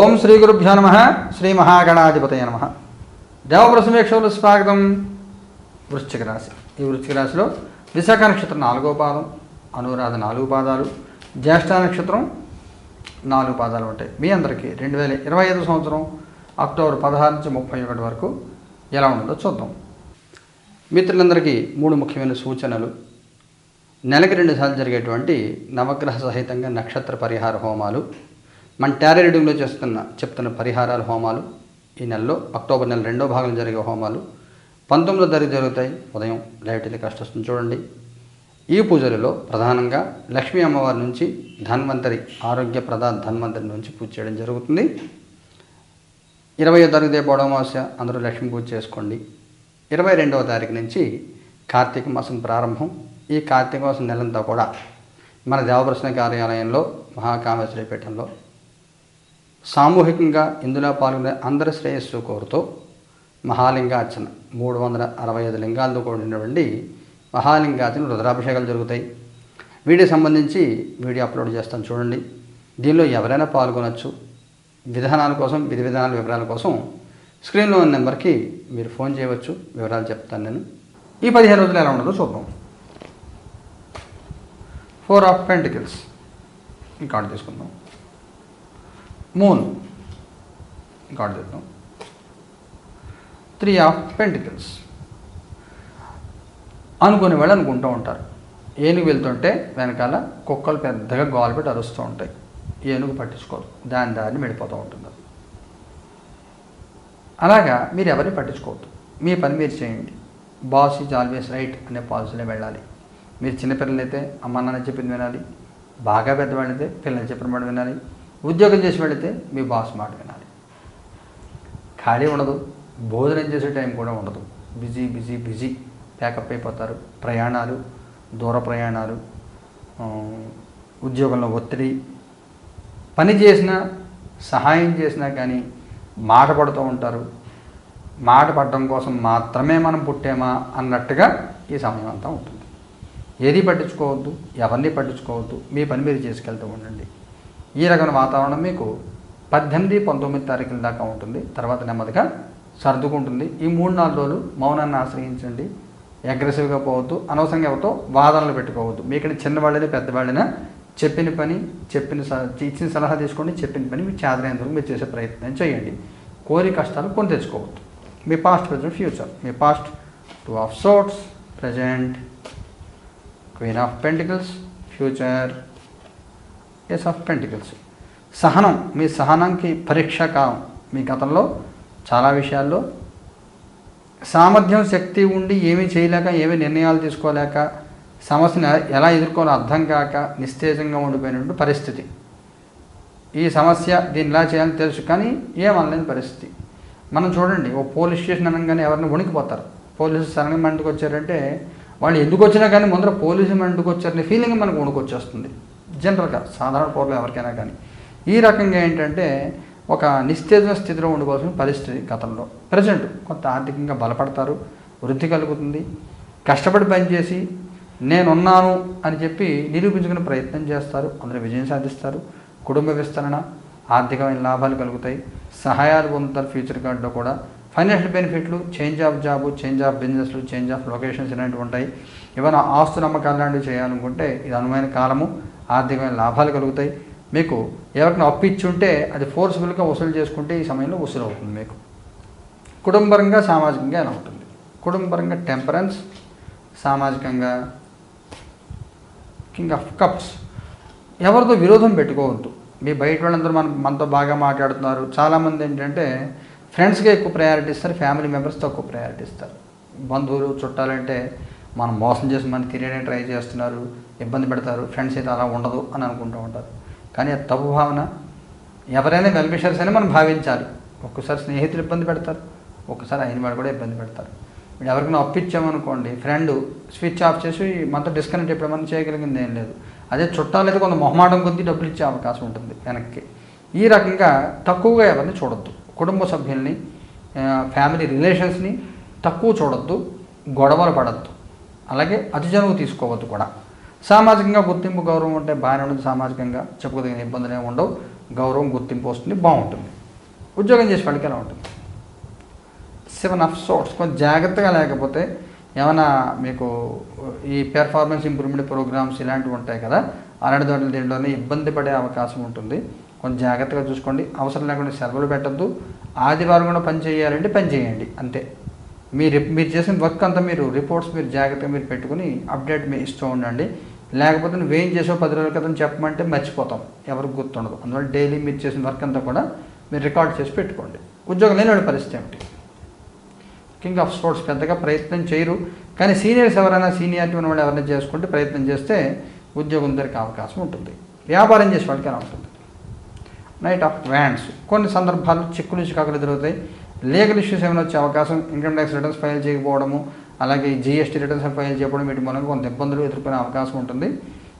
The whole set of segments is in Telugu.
ఓం శ్రీ గురుభ్యో నమ శ్రీ మహాగణాధిపతయ నమ. దేవప్రసమేక్షలు స్వాగతం. వృశ్చిక రాశి. ఈ వృశ్చిక రాశిలో విశాఖ నక్షత్రం నాలుగో పాదం అనురాధ నాలుగు పాదాలు జ్యేష్ఠ నక్షత్రం నాలుగు పాదాలు ఉంటాయి. మీ అందరికీ రెండు వేల ఇరవై ఐదు సంవత్సరం అక్టోబర్ పదహారు నుంచి ముప్పై ఒకటి వరకు ఎలా ఉంటుందో చూద్దాం. మిత్రులందరికీ మూడు ముఖ్యమైన సూచనలు. నెలకి రెండు సార్లు జరిగేటువంటి నవగ్రహ సహితంగా నక్షత్ర పరిహార హోమాలు. మన టారీ రీడింగ్లో చేస్తున్న చెప్తున్న పరిహారాల హోమాలు ఈ నెలలో అక్టోబర్ నెల రెండో భాగంలో జరిగే హోమాలు పంతొమ్మిదో తారీఖు జరుగుతాయి. ఉదయం లైవ్ టెలికాస్ట్ వస్తుంది చూడండి. ఈ పూజలలో ప్రధానంగా లక్ష్మీ అమ్మవారి నుంచి ధన్వంతరి ఆరోగ్య ప్రదా ధన్వంతరి నుంచి పూజ చేయడం జరుగుతుంది. ఇరవయో తారీఖు రేపు అమావాస్య అందరూ లక్ష్మీ పూజ చేసుకోండి. ఇరవై రెండవ తారీఖు నుంచి కార్తీక మాసం ప్రారంభం. ఈ కార్తీక మాసం నెలంతా కూడా మన దేవప్రశ్న కార్యాలయంలో మహాకామేశ్వరి పీఠంలో సామూహికంగా ఇందులో పాల్గొనే అందరి శ్రేయస్సు కోరుతూ మహాలింగార్చన. మూడు వందల అరవై ఐదు లింగాలతో కూడినటువంటి మహాలింగార్చన రుద్రాభిషేకాలు జరుగుతాయి. వీడియో సంబంధించి వీడియో అప్లోడ్ చేస్తాను చూడండి. దీనిలో ఎవరైనా పాల్గొనవచ్చు విధానాల కోసం విధి విధానాల వివరాల కోసం స్క్రీన్లో ఉన్న నెంబర్కి మీరు ఫోన్ చేయవచ్చు. వివరాలు చెప్తాను నేను. ఈ పదిహేను రోజులు ఎలా ఉండదో చూద్దాం. ఫోర్ ఆఫ్ పెంటికల్స్ ఈ కార్డు తీసుకుందాం. మూన్. ఈ కార్డు త్రీ ఆఫ్ పెంటికల్స్ అనుకునే వాళ్ళు అనుకుంటూ ఉంటారు. ఏనుగు వెళ్తుంటే వెనకాల కుక్కలు పెద్దగా గోలు పెట్టి అరుస్తూ ఉంటాయి. ఏనుగు పట్టించుకోదు దాని దారిని వెళ్ళిపోతూ ఉంటుంది. అలాగా మీరు ఎవరిని పట్టించుకోవద్దు. మీ పని మీరు చేయండి. బాస్ ఈజ్ ఆల్వేస్ రైట్ అనే పాలసీలో వెళ్ళాలి. మీరు చిన్నపిల్లలైతే అమ్మ నాన్న చెప్పింది వినాలి. బాగా పెద్దవాళ్ళైతే పిల్లలు చెప్పిన మాట వినాలి. ఉద్యోగం చేసి వెళితే మీ బాస్ మాట వినాలి. ఖాళీ ఉండదు. భోజనం చేసే టైం కూడా ఉండదు. Busy busy busy. ప్యాకప్ అయిపోతారు. ప్రయాణాలు దూర ప్రయాణాలు ఉద్యోగంలో ఒత్తిడి. పని చేసినా సహాయం చేసినా కానీ మాట పడుతూ ఉంటారు. మాట పడడం కోసం మాత్రమే మనం పుట్టామా అన్నట్టుగా ఈ సమయం అంతా ఉంటుంది. ఏది పట్టించుకోవద్దు ఎవరిని పట్టించుకోవద్దు. మీ పని మీరు చేసుకెళ్తూ ఉండండి. ఈ రకమైన వాతావరణం మీకు పద్దెనిమిది పంతొమ్మిది తారీఖుల దాకా ఉంటుంది. తర్వాత నెమ్మదిగా సర్దుకుంటుంది. ఈ మూడు నాలుగు రోజులు మౌనాన్ని ఆశ్రయించండి. అగ్రెసివ్గా పోవద్దు. అనవసరంగా ఎవరితో వాదనలు పెట్టుకోవద్దు. మీ ఇక్కడ పెద్దవాళ్ళైనా చెప్పిన పని చెప్పిన ఇచ్చిన సలహా తీసుకోండి. చెప్పిన పని మీరు చేదనేందుకు మీరు చేసే ప్రయత్నం చేయండి. కోరి కష్టాలు కొని తెచ్చుకోవద్దు. మీ past present future me past two of swords present queen of pentacles future ace of pentacles సహనం మీ సహనంకి పరీక్ష కాలం మీ గతంలో చాలా విషయాల్లో సామర్థ్యం శక్తి ఉండి ఏమీ చేయలేక ఏమి నిర్ణయాలు తీసుకోలేక సమస్యను ఎలా ఎదుర్కోవాలో అర్థం కాక నిస్తేజంగా ఉండిపోయినటువంటి పరిస్థితి. ఈ సమస్య దీన్ని ఇలా చేయాలని తెలుసు కానీ ఏమనలేని పరిస్థితి. మనం చూడండి ఓ పోలీస్ స్టేషన్ అనగానే ఎవరిని వణికిపోతారు. పోలీసు సడన్గా మన ఇంటికి వచ్చారంటే వాళ్ళు ఎందుకు వచ్చినా కానీ ముందర పోలీసు మన ఇంటికి వచ్చారనే ఫీలింగ్ మనకు వణుకొచ్చేస్తుంది. జనరల్గా సాధారణ పౌరులు ఎవరికైనా కానీ. ఈ రకంగా ఏంటంటే ఒక నిస్తేజ స్థితిలో ఉండిపోవాల్సిన పరిస్థితి గతంలో. ప్రజెంట్ కొంత ఆర్థికంగా బలపడతారు వృద్ధి కలుగుతుంది కష్టపడి పనిచేసి నేనున్నాను అని చెప్పి నిరూపించుకునే ప్రయత్నం చేస్తారు అందులో విజయం సాధిస్తారు. కుటుంబ విస్తరణ ఆర్థికమైన లాభాలు కలుగుతాయి సహాయాలు పొందుతారు ఫ్యూచర్ కార్డులో కూడా. Financial బెనిఫిట్లు change of job change of బిజినెస్లు చేంజ్ ఆఫ్ లొకేషన్స్ ఇలాంటివి ఉంటాయి. ఏమైనా ఆస్తు నమ్మకాలు లాంటివి చేయాలనుకుంటే ఇది అనువైన కాలము. ఆర్థికమైన లాభాలు కలుగుతాయి. మీకు ఎవరికైనా అప్పు ఉంటే అది ఫోర్స్ఫుల్గా వసూలు చేసుకుంటే ఈ సమయంలో వసూలు అవుతుంది మీకు. కుటుంబరంగా సామాజికంగా ఎలా ఉంటుంది? కుటుంబరంగా టెంపరెన్స్ సామాజికంగా కింగ్ ఆఫ్ కప్స్ ఎవరితో విరోధం పెట్టుకోవద్దు. మీ బయట వాళ్ళందరూ మన మనతో బాగా మాట్లాడుతున్నారు. చాలామంది ఏంటంటే ఫ్రెండ్స్గా ఎక్కువ ప్రయారిటీ ఇస్తారు ఫ్యామిలీ మెంబర్స్ తక్కువ ప్రయారిటీ ఇస్తారు. బంధువులు చుట్టాలంటే మనం మోసం చేసి మనం తినేయడానికి ట్రై చేస్తున్నారు. ఇబ్బంది పెడతారు ఫ్రెండ్స్ అయితే అలా ఉండదు అని అనుకుంటూ ఉంటారు. కానీ అది తప్పు భావన ఎవరైనా వెల్విషర్స్ అని మనం భావించాలి. ఒక్కసారి స్నేహితులు ఇబ్బంది పెడతారు ఒక్కసారి అయిన వాడు కూడా ఇబ్బంది పెడతారు. ఇప్పుడు ఎవరికైనా అప్పిచ్చామనుకోండి ఫ్రెండ్ స్విచ్ ఆఫ్ చేసి మనతో డిస్కనెక్ట్ ఇప్పుడు మనం చేయగలిగింది ఏం లేదు. అదే చుట్టాలు అయితే కొంత మొహమాటం కొద్దీ డబ్బులు ఇచ్చే అవకాశం ఉంటుంది వెనక్కి. ఈ రకంగా తక్కువగా ఎవరిని చూడొద్దు. కుటుంబ సభ్యుల్ని ఫ్యామిలీ రిలేషన్స్ని తక్కువ చూడొద్దు గొడవలు పడద్దు. అలాగే అతి చనువు తీసుకోవద్దు కూడా. సామాజికంగా గుర్తింపు గౌరవం ఉంటే బాగానే ఉంటుంది. సామాజికంగా చెప్పుకోదగిన ఇబ్బందులు ఏమి ఉండవు. గౌరవం గుర్తింపు వస్తుంది. బాగుంటుంది. ఉద్యోగం చేసే వాళ్ళకి ఎలా ఉంటుంది? సెవెన్ ఆఫ్ సోట్స్ కొంచెం జాగ్రత్తగా లేకపోతే ఏమైనా మీకు ఈ పెర్ఫార్మెన్స్ ఇంప్రూవ్మెంట్ ప్రోగ్రామ్స్ ఇలాంటివి ఉంటాయి కదా అలాంటి దాంట్లో దీంట్లోనే ఇబ్బంది పడే అవకాశం ఉంటుంది. కొంచెం జాగ్రత్తగా చూసుకోండి. అవసరం లేకుండా సెలవులు పెట్టద్దు. ఆదివారం కూడా పని చేయాలంటే పని చేయండి. అంతే. మీరు మీరు చేసిన వర్క్ అంతా మీరు రిపోర్ట్స్ మీరు జాగ్రత్తగా మీరు పెట్టుకుని అప్డేట్ మీ ఇస్తూ ఉండండి. లేకపోతే నువ్వేం చేసావు పది రోజుల క్రితం చెప్పమంటే మర్చిపోతాం. ఎవరికి గుర్తుండదు. అందువల్ల డైలీ మీరు చేసిన వర్క్ అంతా కూడా మీరు రికార్డ్ చేసి పెట్టుకోండి. ఉద్యోగం లేని పరిస్థితి ఏమిటి? కింగ్ ఆఫ్ స్పోర్ట్స్ పెద్దగా ప్రయత్నం చేయరు. కానీ సీనియర్స్ ఎవరైనా సీనియారిటీ ఉన్న వాళ్ళు ఎవరైనా చేసుకుంటే ప్రయత్నం చేస్తే ఉద్యోగం దొరికే అవకాశం ఉంటుంది. వ్యాపారం చేసే వాళ్ళకి అలా ఉంటుంది. నైట్ ఆఫ్ వ్యాండ్స్ కొన్ని సందర్భాల్లో చిక్కులు చికాకులు ఎదురవుతాయి. లీగల్ ఇష్యూస్ ఏమైనా వచ్చే అవకాశం ఇన్కమ్ ట్యాక్స్ రిటర్న్స్ ఫైల్ చేయకపోవడము అలాగే జీఎస్టీ రిటర్న్స్ ఫైల్ చేయడం వీటి మూలంగా కొంత ఇబ్బందులు ఎదుర్కొనే అవకాశం ఉంటుంది.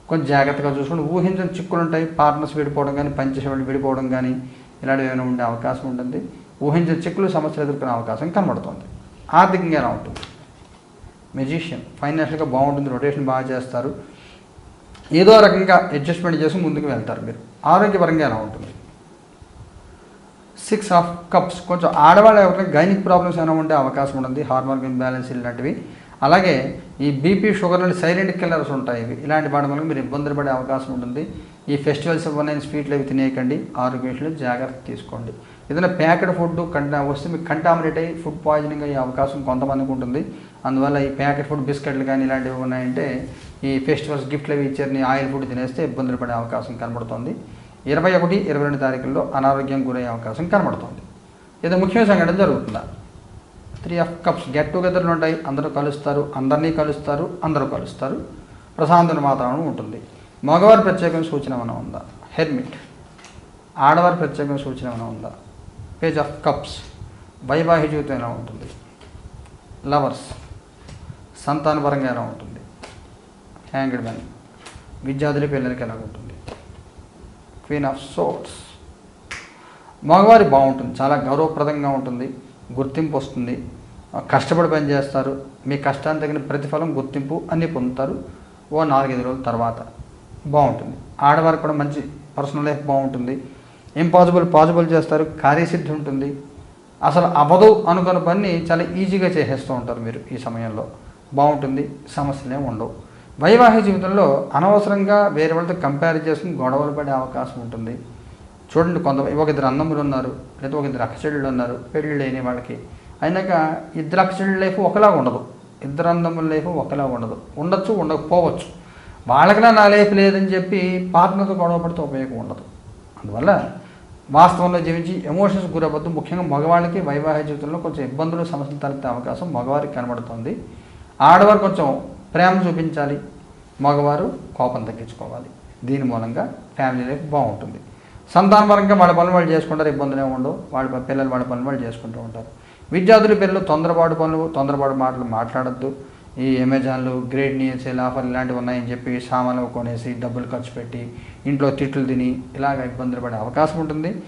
కొంచెం జాగ్రత్తగా చూసుకుని ఊహించిన చిక్కులు ఉంటాయి పార్ట్నర్స్ విడిపోవడం కానీ పనిచేసే వాళ్ళు విడిపోవడం కానీ ఇలాంటివి ఏమైనా ఉండే అవకాశం ఉంటుంది. ఊహించిన చిక్కులు సమస్యలు ఎదుర్కొనే అవకాశం కనబడుతుంది. ఆర్థికంగా ఎలా ఉంటుంది? మెజిషియన్ ఫైనాన్షియల్గా బాగుంటుంది రొటేషన్ బాగా చేస్తారు. ఏదో రకంగా అడ్జస్ట్మెంట్ చేసి ముందుకు వెళ్తారు మీరు. ఆరోగ్యపరంగా ఎలా ఉంటుంది? Six of cups. కొంచెం ఆడవాళ్ళు ఎవరైనా గైనిక్ ప్రాబ్లమ్స్ ఏమైనా ఉండే అవకాశం ఉంటుంది. హార్మోన్ ఇంబ్యాలెన్స్ ఇలాంటివి. అలాగే ఈ బీపీ షుగర్ లాంటి సైలెంట్ కిల్లర్స్ ఉంటాయి. ఇవి ఇలాంటి వాటి వల్ల మీరు ఇబ్బందులు పడే అవకాశం ఉంటుంది. ఈ ఫెస్టివల్స్ ఉన్నాయి స్వీట్లు అవి తినేయకండి. ఆరోగ్య విషయంలో జాగ్రత్త తీసుకోండి. ఏదైనా ప్యాకెట్ ఫుడ్ కంటా వస్తే మీకు కంటామినేట్ అయ్యి ఫుడ్ పాయిజనింగ్ అయ్యే అవకాశం కొంతమందికి ఉంటుంది. అందువల్ల ఈ ప్యాకెట్ ఫుడ్ బిస్కెట్లు కానీ ఇలాంటివి ఉన్నాయంటే ఈ ఫెస్టివల్స్ గిఫ్ట్లు అవి ఇచ్చారని ఆయిల్ ఫుడ్ తినేస్తే ఇబ్బందులు పడే అవకాశం కనబడుతుంది. ఇరవై ఒకటి ఇరవై రెండు తారీఖుల్లో అనారోగ్యం గురయ్యే అవకాశం కనబడుతుంది. ఏదో ముఖ్యమైన సంఘటన జరుగుతుందా? త్రీ ఆఫ్ కప్స్ గెట్ టుగెదర్లు ఉంటాయి. అందరూ కలుస్తారు. అందరినీ కలుస్తారు. అందరూ కలుస్తారు. ప్రశాంతమైన వాతావరణం ఉంటుంది. మగవారి ప్రత్యేకమైన సూచన ఏమైనా ఉందా? హెల్మెట్ ఆడవారి ప్రత్యేకమైన సూచన ఏమైనా ఉందా? పేజ్ ఆఫ్ కప్స్ వైవాహిక జీవితం ఎలా ఉంటుంది? లవర్స్ సంతానపరంగా ఎలా ఉంటుంది? హ్యాంగిడ్ మ్యాన్ విద్యార్థుల పిల్లలకి ఎలా ఉంటుంది? Queen of swords. మగవారి బాగుంటుంది చాలా గౌరవప్రదంగా ఉంటుంది గుర్తింపు వస్తుంది. కష్టపడి పని చేస్తారు మీ కష్టానికి తగిన ప్రతిఫలం గుర్తింపు అన్నీ పొందుతారు. ఓ నాలుగైదు రోజుల తర్వాత బాగుంటుంది. ఆడవారికి కూడా మంచి పర్సనల్ లైఫ్ బాగుంటుంది. ఇంపాసిబుల్ పాసిబుల్ చేస్తారు కార్యసిద్ధి ఉంటుంది. అసలు అవ్వదు అనుకున్న పని చాలా ఈజీగా చేసేస్తూ ఉంటారు మీరు ఈ సమయంలో. బాగుంటుంది సమస్యలు ఏమి ఉండవు. వైవాహిక జీవితంలో అనవసరంగా వేరే వాళ్ళతో కంపేర్ చేసుకుని గొడవలు పడే అవకాశం ఉంటుంది. చూడండి కొంత ఒక ఇద్దరు అన్నములు ఉన్నారు లేదా ఒక ఇద్దరు అక్కచెల్లెళ్ళు ఉన్నారు పెళ్ళి లేని వాళ్ళకి. అయినాక ఇద్దరు అక్కచెల్లెళ్ళ లైఫ్ ఒకలాగా ఉండదు. ఇద్దరు అన్నముల లైఫ్ ఒకలాగా ఉండదు. ఉండొచ్చు ఉండకపోవచ్చు. వాళ్ళకిలా నా లైఫ్ లేదని చెప్పి పార్ట్నర్తో గొడవ పడితే ఉపయోగం ఉండదు. అందువల్ల వాస్తవంలో జీవించి ఎమోషన్స్ గురవద్దు ముఖ్యంగా మగవాళ్ళకి వైవాహిక జీవితంలో కొంచెం ఇబ్బందులు సమస్యలు తలెత్తే అవకాశం మగవారికి కనబడుతుంది. ఆడవారు కొంచెం ప్రేమ చూపించాలి. మగవారు కోపం తగ్గించుకోవాలి. దీని మూలంగా ఫ్యామిలీ లైఫ్ బాగుంటుంది. సంతానపరంగా వాళ్ళ పనులు వాళ్ళు చేసుకుంటారు ఇబ్బందులు ఉండవు. వాళ్ళ పిల్లలు వాళ్ళ పనులు వాళ్ళు చేసుకుంటూ ఉంటారు. విద్యార్థుల పిల్లలు తొందరపాటు పనులు తొందరపాటు మాటలు మాట్లాడద్దు. ఈ అమెజాన్లు గ్రేట్ న్యూస్ ఆఫర్ ఇలాంటివి ఉన్నాయని చెప్పి సామాన్లు కొనేసి డబ్బులు ఖర్చు పెట్టి ఇంట్లో తిట్లు తిని ఇలాగ ఇబ్బందులు పడే అవకాశం ఉంటుంది.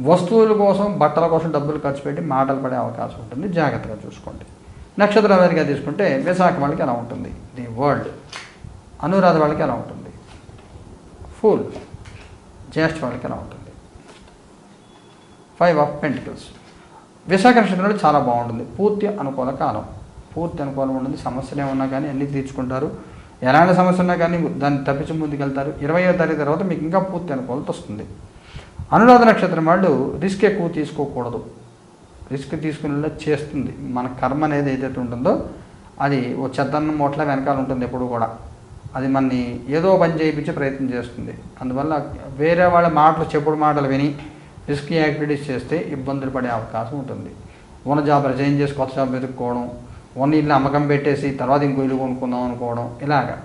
వస్తువుల కోసం బట్టల కోసం డబ్బులు ఖర్చు పెట్టి మాటలు పడే అవకాశం ఉంటుంది. జాగ్రత్తగా చూసుకోండి. నక్షత్ర వారిగా తీసుకుంటే విశాఖ వాళ్ళకి ఎలా ఉంటుంది. The world. అనురాధ వాళ్ళకి ఎలా ఉంటుంది. ఫుల్ జ్యేష్ఠ వాళ్ళకి ఎలా ఉంటుంది. ఫైవ్ ఆఫ్ పెంటికల్స్ విశాఖ నక్షత్రంలో చాలా బాగుంటుంది. పూర్తి అనుకూల కాలం. పూర్తి అనుకూలం ఉంటుంది. సమస్యలే ఏమన్నా కానీ అన్నీ తీర్చుకుంటారు. ఎలాంటి సమస్య ఉన్నా కానీ దాన్ని తప్పించి ముందుకెళ్తారు. ఇరవయో తారీఖు తర్వాత మీకు ఇంకా పూర్తి అనుకూలత వస్తుంది. అనురాధ నక్షత్రం వాళ్ళు రిస్క్ ఎక్కువ తీసుకోకూడదు. రిస్క్ తీసుకునేలా చేస్తుంది. మన కర్మ అనేది ఏదైతే ఉంటుందో అది ఓ చెద్దన్నం మూట్ల వెనకాల ఉంటుంది ఎప్పుడు కూడా. అది మనని ఏదో పని చేయించే ప్రయత్నం చేస్తుంది. అందువల్ల వేరే వాళ్ళ మాటలు చెప్పుడు మాటలు విని రిస్కీ యాక్టివిటీస్ చేస్తే ఇబ్బందులు పడే అవకాశం ఉంటుంది. ఉన్న జాబ్ రిజైన్ చేసి కొత్త జాబ్ వెతుక్కోవడం ఉన్న ఇల్లు అమ్మకం పెట్టేసి తర్వాత ఇంకో ఇల్లు కొనుక్కుందాం అనుకోవడం ఇలాగా.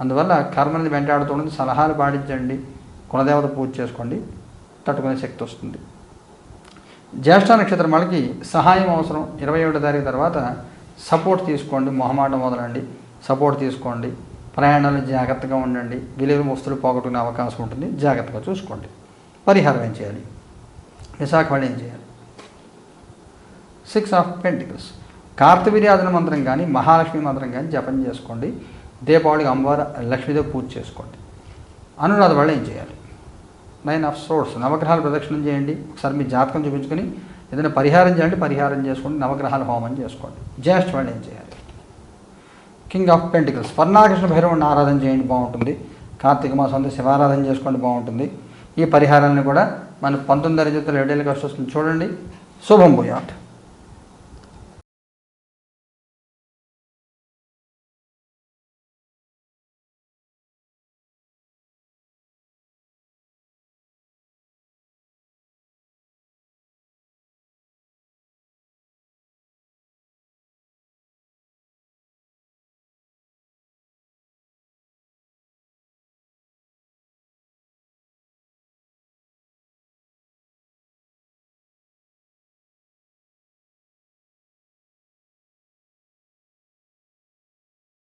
అందువల్ల కర్మని వెంటాడుతుండదు సలహాలు పాటించండి కులదేవత పూజ చేసుకోండి తట్టుకునే శక్తి వస్తుంది. జ్యేష్ఠ నక్షత్రం వాళ్ళకి సహాయం అవసరం. ఇరవై ఏడో తారీఖు తర్వాత సపోర్ట్ తీసుకోండి మొహమాటం మొదలండి సపోర్ట్ తీసుకోండి. ప్రయాణాలు జాగ్రత్తగా ఉండండి. విలువైన వస్తువులు పోగొట్టుకునే అవకాశం ఉంటుంది. జాగ్రత్తగా చూసుకోండి. పరిహారం ఏం చేయాలి? విశాఖ వాళ్ళు ఏం చేయాలి? సిక్స్ ఆఫ్ పెంటికల్స్ కార్తవీర్యాదన మంత్రం కానీ మహాలక్ష్మి మంత్రం కానీ జపం చేసుకోండి. దీపావళికి అమ్మవారి లక్ష్మీదేవి పూజ చేసుకోండి. అనురాధ వాళ్ళు ఏం చేయాలి? నైన్ ఆఫ్ సోర్స్ నవగ్రహాలు ప్రదక్షిణం చేయండి. ఒకసారి మీ జాతకం చూపించుకొని ఏదైనా పరిహారం చేయండి పరిహారం చేసుకోండి. నవగ్రహాల హోమం చేసుకోండి. జ్యేష్ఠ వాళ్ళు ఏం చేయాలి? King of pentacles. స్వర్ణాకృష్ణ భైరవుని ఆరాధన చేయండి బాగుంటుంది. కార్తీక మాసం అంతా శివారాధన చేసుకోండి బాగుంటుంది. ఈ పరిహారాలను కూడా మన పంతొమ్మిది అరవై ఏడేళ్ళకి వస్తుంది. చూడండి. శుభం పోయాట్